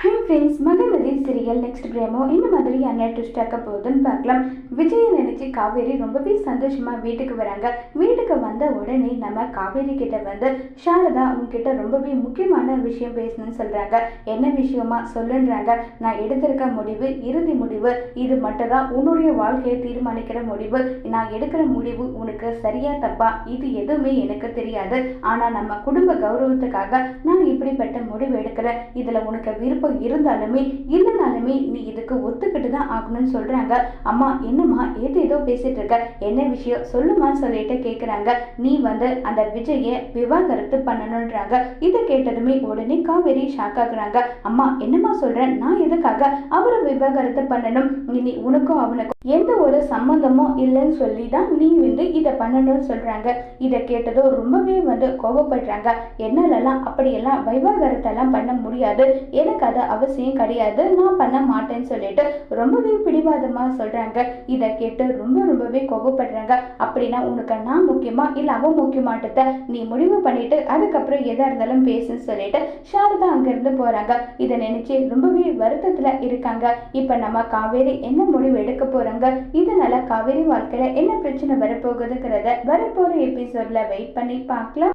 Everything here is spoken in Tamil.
Hi friends Mahanadi serial next promo இந்த மாதிரி என்ன ட்விஸ்ட் ஆக்க போகுதுன்னு பார்க்கலாம். விஜயை நினைச்சு காவேரி ரொம்பவே சந்தோஷமா வீட்டுக்கு வராங்க. வீட்டுக்கு வந்த உடனே நம்ம காவேரி கிட்ட வந்து சாரதா உங்ககிட்ட ரொம்பவே முக்கியமான விஷயம் பேசணும்னு சொல்றாங்க. என்ன விஷயமா சொல்லுன்றாங்க. நான் எடுத்திருக்க முடிவு இறுதி முடிவு. இது மட்டும் தான் உன்னுடைய வாழ்க்கையை தீர்மானிக்கிற முடிவு. நான் எடுக்கிற முடிவு உனக்கு சரியா தப்பா? இது எதுவுமே எனக்கு தெரியாது. ஆனா நம்ம குடும்ப கௌரவத்துக்காக நான் இப்படிப்பட்ட முடிவு எடுக்கிறேன். இதுல உனக்கு விருப்பம் இருந்தாலுமே இல்லைனாலுமே நீ இதுக்கு ஒத்துக்கிட்டு தான் ஆகணும்னு சொல்றாங்க. அம்மா என்னம்மா ஏதோ ஏதோ பேசிட்டு இருக்க. என்ன விஷயம்? சொல்லுமான்னு சொல்லிட்டு கேக்குறாங்க நீ வந்து அந்த விஜயை விவாகரத்து பண்ணணுன்றாங்க இதை கேட்டதுமே உடனே காவேரி ஷாக் ஆகுறாங்க. அம்மா என்னம்மா சொல்றேன் நான் எதுக்காக அவரை விவாகரத்து பண்ணணும்? இனி உனக்கும் அவனுக்கும் எந்த ஒரு சம்மந்தமும் இல்லைன்னு சொல்லி தான் நீ வந்து இதை பண்ணணும்னு சொல்றாங்க. இதை கேட்டதும் ரொம்பவே வந்து கோபப்படுறாங்க என்னாலலாம் அப்படியெல்லாம் வைவாகரத்தெல்லாம் பண்ண முடியாது. எனக்கு அது அவசியம் கிடையாது. நான் பண்ண மாட்டேன்னு சொல்லிட்டு ரொம்பவே பிடிவாதமாக சொல்றாங்க. இதை கேட்டு ரொம்ப ரொம்பவே கோபப்படுறாங்க அப்படின்னா உனக்கு நான் முக்கியம் இல்ல அவ முக்கியமாட்டத நீ முடிவு பண்ணிட்டு அதுக்கப்புறம் எதா இருந்தாலும் பேசுன்னு சொல்லிட்டு சாரதா அங்கிருந்து போறாங்க. இதை நினைச்சு ரொம்பவே வருத்தத்துல இருக்காங்க. இப்ப நம்ம காவேரி என்ன முடிவு எடுக்க போறாங்க? இதனால காவேரி வாழ்க்கையில என்ன பிரச்சனை வரப்போகுதுங்கிறத வரப்போற எபிசோட்ல வெயிட் பண்ணி பார்க்கலாம்.